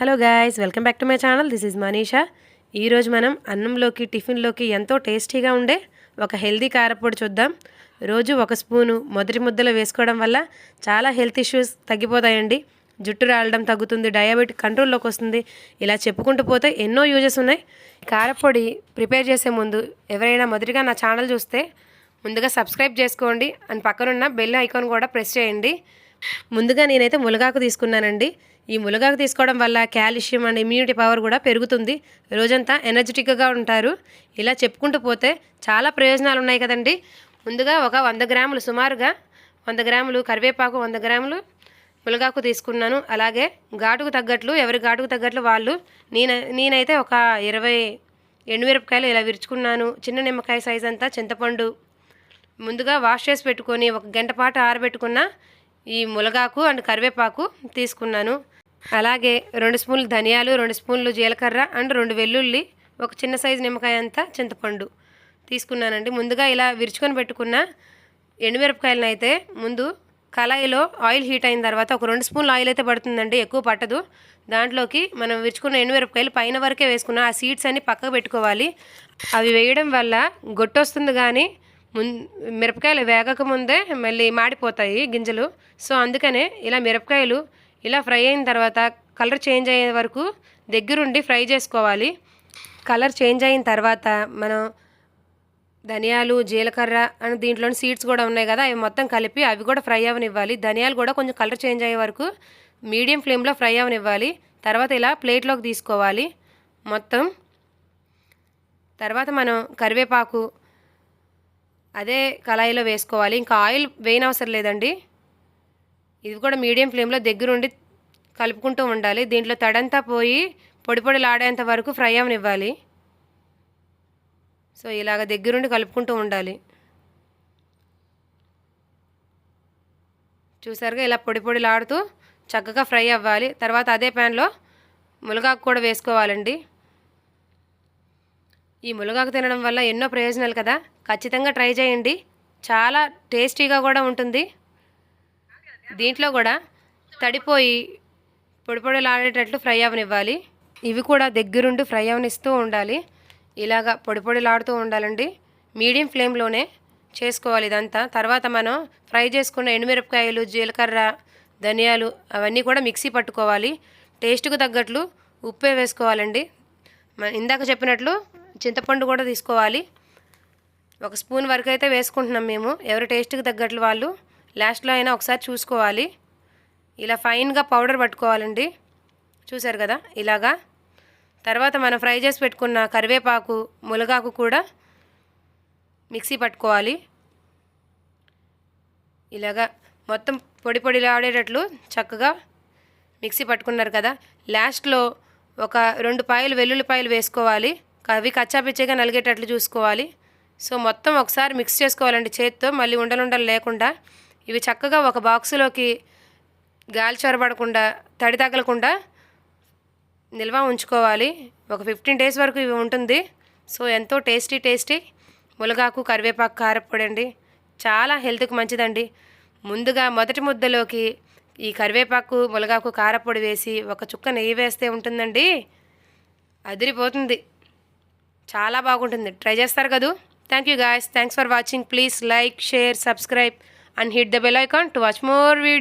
Hello guys welcome back to my channel. This is Manisha. ఈరోజు మనం అన్నంలోకి టిఫిన్లోకి ఎంతో టేస్టీగా ఉండే ఒక హెల్దీ కారపొడి చూద్దాం. రోజు ఒక స్పూను మొదటి ముద్దలో వేసుకోవడం వల్ల చాలా హెల్త్ ఇష్యూస్ తగ్గిపోతాయండి. జుట్టు రాలడం తగ్గుతుంది డయాబెటిక్ కంట్రోల్లోకి వస్తుంది. ఇలా చెప్పుకుంటూ పోతే ఎన్నో యూజెస్ ఉన్నాయి. కారపొడి ప్రిపేర్ చేసే ముందు ఎవరైనా మొదటిగా నా ఛానల్ చూస్తే ముందుగా సబ్స్క్రైబ్ చేసుకోండి. అండ్ పక్కనున్న బెల్ ఐకాన్ కూడా ప్రెస్ చేయండి. ముందుగా నేనైతే ములగాకు తీసుకున్నానండి. ఈ ములగాకు తీసుకోవడం వల్ల కాల్షియం అండ్ ఇమ్యూనిటీ పవర్ కూడా పెరుగుతుంది. రోజంతా ఎనర్జెటిక్గా ఉంటారు. ఇలా చెప్పుకుంటూ పోతే చాలా ప్రయోజనాలు ఉన్నాయి కదండి. ముందుగా ఒక వంద గ్రాములు సుమారుగా వంద గ్రాములు కరివేపాకు వంద గ్రాములు ములగాకు తీసుకున్నాను. అలాగే ఘాటుకు తగ్గట్లు ఎవరి ఘాటుకు తగ్గట్లు వాళ్ళు నేను నేనైతే ఒక ఇరవై ఎండుమిరపకాయలు ఇలా విరుచుకున్నాను. చిన్న నిమ్మకాయ సైజ్ అంతా చింతపండు. ముందుగా వాష్ చేసి పెట్టుకొని ఒక గంట పాటు ఆరబెట్టుకున్న ఈ ములగాకు అండ్ కరివేపాకు తీసుకున్నాను. అలాగే రెండు స్పూన్లు ధనియాలు రెండు స్పూన్లు జీలకర్ర అండ్ రెండు వెల్లుల్లి ఒక చిన్న సైజు నిమ్మకాయ అంతా చింతపండు తీసుకున్నానండి. ముందుగా ఇలా విరుచుకొని పెట్టుకున్న ఎండుమిరపకాయలను అయితే ముందు కళాయిలో ఆయిల్ హీట్ అయిన తర్వాత ఒక రెండు స్పూన్లు ఆయిల్ అయితే పడుతుందండి ఎక్కువ పట్టదు. దాంట్లోకి మనం విరుచుకున్న ఎండుమిరపకాయలు పైన వరకే వేసుకున్న ఆ సీడ్స్ అన్ని పక్కకు పెట్టుకోవాలి. అవి వేయడం వల్ల గొట్టొస్తుంది కానీ ముం మిరపకాయలు వేగక ముందే మళ్ళీ మాడిపోతాయి గింజలు. సో అందుకనే ఇలా మిరపకాయలు ఇలా ఫ్రై అయిన తర్వాత కలర్ చేంజ్ అయ్యే వరకు దగ్గరుండి ఫ్రై చేసుకోవాలి. కలర్ చేంజ్ అయిన తర్వాత మనం ధనియాలు జీలకర్ర అని దీంట్లోని సీడ్స్ కూడా ఉన్నాయి కదా అవి మొత్తం కలిపి అవి కూడా ఫ్రై అవనివ్వాలి. ధనియాలు కూడా కొంచెం కలర్ చేంజ్ అయ్యే వరకు మీడియం ఫ్లేమ్లో ఫ్రై అవనివ్వాలి. తర్వాత ఇలా ప్లేట్లోకి తీసుకోవాలి. మొత్తం తర్వాత మనం కరివేపాకు అదే కళాయిలో వేసుకోవాలి. ఇంకా ఆయిల్ వేయనవసరం లేదండి. ఇది కూడా మీడియం ఫ్లేమ్లో దగ్గరుండి కలుపుకుంటూ ఉండాలి. దీంట్లో తడంతా పోయి పొడి పొడిలాడేంత వరకు ఫ్రై అవనివ్వాలి. సో ఇలాగ దగ్గరుండి కలుపుకుంటూ ఉండాలి. చూసారుగా ఇలా పొడి పొడిలాడుతూ చక్కగా ఫ్రై అవ్వాలి. తర్వాత అదే ప్యాన్లో మునగాకు కూడా వేసుకోవాలండి. ఈ ములగాకు తినడం వల్ల ఎన్నో ప్రయోజనాలు కదా? ఖచ్చితంగా ట్రై చేయండి. చాలా టేస్టీగా కూడా ఉంటుంది. దీంట్లో కూడా తడిపోయి పొడిపొడిలాడేటట్లు ఫ్రై అవనివ్వాలి. ఇవి కూడా దగ్గరుండి ఫ్రై అవనిస్తూ ఉండాలి. ఇలాగా పొడిపొడిలాడుతూ ఉండాలండి. మీడియం ఫ్లేమ్లోనే చేసుకోవాలి ఇదంతా. తర్వాత మనం ఫ్రై చేసుకున్న ఎండుమిరపకాయలు జీలకర్ర ధనియాలు అవన్నీ కూడా మిక్సీ పట్టుకోవాలి. టేస్ట్కు తగ్గట్లు ఉప్పే వేసుకోవాలండి. ఇందాక చెప్పినట్లు చింతపండు కూడా తీసుకోవాలి. ఒక స్పూన్ వరకు అయితే వేసుకుంటున్నాం మేము. ఎవరి టేస్ట్కి తగ్గట్లు వాళ్ళు. లాస్ట్లో అయినా ఒకసారి చూసుకోవాలి. ఇలా ఫైన్గా పౌడర్ పట్టుకోవాలండి. చూసారు కదా? ఇలాగా. తర్వాత మనం ఫ్రై చేసి పెట్టుకున్న కరివేపాకు ములగాకు కూడా మిక్సీ పట్టుకోవాలి. ఇలాగా మొత్తం పొడి పొడి ఆడేటట్లు చక్కగా మిక్సీ పట్టుకున్నారు కదా? లాస్ట్లో ఒక రెండు పాయలు వెల్లుల్లిపాయలు వేసుకోవాలి. అవి కచ్చాపిచ్చగా నలిగేటట్లు చూసుకోవాలి. సో మొత్తం ఒకసారి మిక్స్ చేసుకోవాలండి చేతితో. మళ్ళీ ఉండలుండలు లేకుండా ఇవి చక్కగా ఒక బాక్సులోకి గాలి చొరబడకుండా తడి తగలకుండా నిల్వ ఉంచుకోవాలి. ఒక ఫిఫ్టీన్ డేస్ వరకు ఇవి ఉంటుంది. సో ఎంతో టేస్టీ టేస్టీ ములగాకు కరివేపాకు కారపొడి అండి చాలా హెల్త్కి మంచిదండి. ముందుగా మొదటి ముద్దలోకి ఈ కరివేపాకు ములగాకు కారపొడి వేసి ఒక చుక్క నెయ్యి వేస్తే ఉంటుందండి. అదిరిపోతుంది. చాలా బాగుంటుంది. ట్రై చేస్తారు కదూ? Thank you guys thanks for watching please like share subscribe and hit the bell icon to watch more video